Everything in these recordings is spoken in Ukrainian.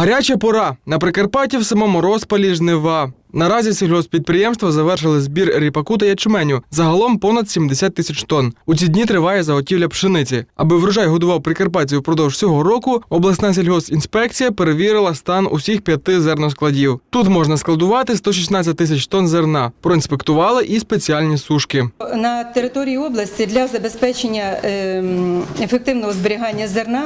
Гаряча пора. На Прикарпатті в самому розпалі жнива. Наразі сільгоспідприємства завершили збір ріпаку та ячменю. Загалом понад 70 тисяч тонн. У ці дні триває заготівля пшениці. Аби врожай годував прикарпатців впродовж цього року, обласна сільгоспінспекція перевірила стан усіх п'яти зерноскладів. Тут можна складувати 116 тисяч тонн зерна. Проінспектували і спеціальні сушки. На території області для забезпечення ем, ефективного зберігання зерна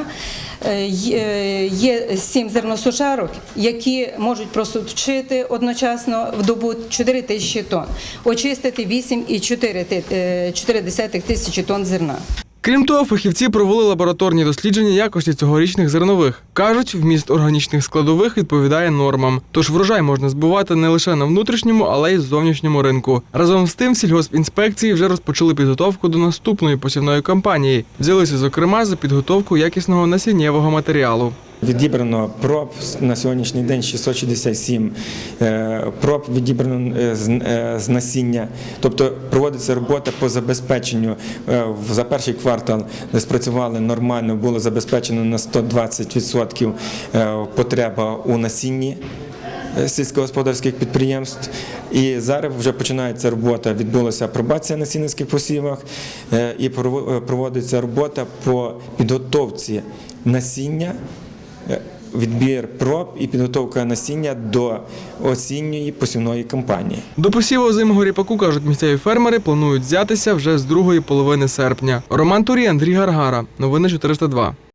є- є сім зерносушарок, які можуть просучити одночасно в добу 4 тисячі тонн, очистити 8,4 тисячі тонн зерна. Крім того, фахівці провели лабораторні дослідження якості цьогорічних зернових. Кажуть, вміст органічних складових відповідає нормам. Тож врожай можна збувати не лише на внутрішньому, але й зовнішньому ринку. Разом з тим, сільгоспінспекції вже розпочали підготовку до наступної посівної кампанії. Взялися зокрема за підготовку якісного насіннєвого матеріалу. Відібрано проб на сьогоднішній день 667 е, проб відібрано е, з- е, насіння. Тобто проводиться робота по забезпеченню. За перший квартал спрацювали нормально, було забезпечено на 120% е, потреба у насінні сільськогосподарських підприємств. І зараз вже починається робота. Відбулася апробація на сінницьких посівах і проводиться робота по підготовці насіння. Е, Відбір проб і підготовка насіння до осінньої посівної кампанії. До посіву озимого ріпаку, кажуть місцеві фермери, планують взятися вже з другої половини серпня. Роман Турій, Андрій Гаргара. Новини 402.